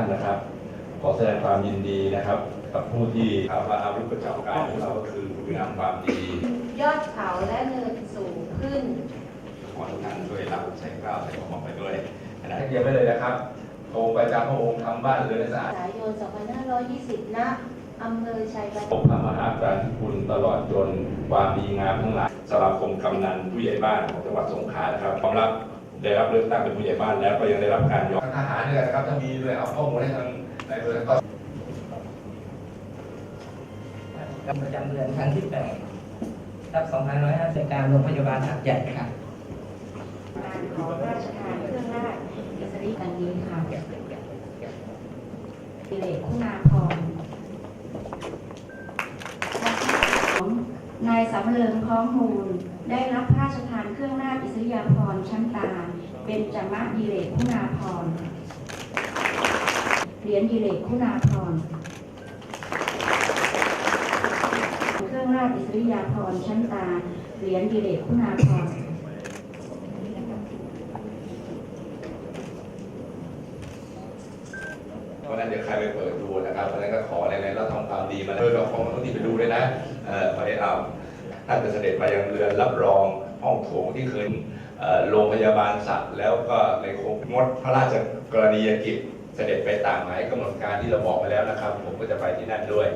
ท่านนะครับ ขอแสดงความยินดีนะครับ กับผู้ที่ถามว่าอาวุธประจำกายของเราก็คือคุณงามความดี ยอดเขาและเนินสูงขึ้น ขอทุกท่านช่วยรับใส่กล้าวใส่กระหม่อมไปด้วยนะเตรียมไว้เลยนะครับโองค์ประจำพระองค์ทำบ้านเรือนให้สะอาดสายโยน2520ณอำเภอชัยประพบพระมหากรุณาธิคุณตลอดจนความดีงามทั้งหลายสมาคมกำนันผู้ใหญ่บ้านของจังหวัดสงขลานะครับพร้อมรับ ได้รับเลือกตั้งเป็นผู้ใหญ่บ้านแล้วก็ยังได้รับการยอมทหารเนี่ยนะครับถ้ามีด้วยเอาข้อมูลให้ทางในเบอร์ก็กำประจำเดือนครั้งที่แปดทับ2550การโรงพยาบาลหัดใหญ่ค่ะการขอพระราชทานเครื่องราชอิสริกันนี้ค่ะดิเลกคุณาพร นายสำเริงพ้องมูล ได้รับพระราชทานเครื่องราชอิสริยาภรณ์ชั้นตาเป็นจมะดิเลกคุณาพรณ์เหรียญดิเลกคุณาพรณ์เครื่องราชอิสริยาภรณ์ชั้นตาเหรียญดิเลกคุณาพรณ์ เพ ราะนั้นเดี๋ยวใครไปเปิดดูนะครับเพราะนั้นก็ขออะไรๆเราทำความดีมาเพื่อเราของทุกที่ไปดูด้วยนะเออไปเอาท่านจะเสด็จไปยังเรือนรับรองห้องโถงที่เคยโรงพยาบาลสัตว์ แล้วก็ในโครงงดพระราชกรณียกิจเสด็จไปต่ามหมายกำหนดการที่เราบอกไปแล้วนะครับ ผมก็จะไปที่นั่นด้วย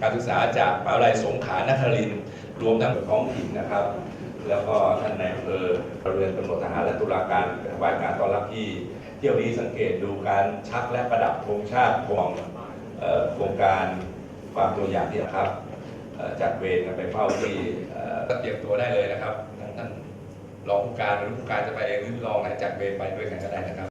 การศึกษาจากมหาวิทยาลัยสงขลานครินทร์รวมทั้งท้องถิ่นนะครับ แล้วก็ท่านนายอำเภอเรือนตำรวจทหารและตุลาการถวายการต้อนรับที่ เที่ยวนี้สังเกตดูการชักและประดับธงชาติของโครงการความตัวอย่างที่นะครับจัดเวรกันไปเฝ้าที่เอ่อก็เตรียมตัวได้เลยนะครับทั้งท่านรองผู้การหรือผู้การจะไปเองหรือรองไหนจัดเวรไปด้วยกันก็ได้นะครับ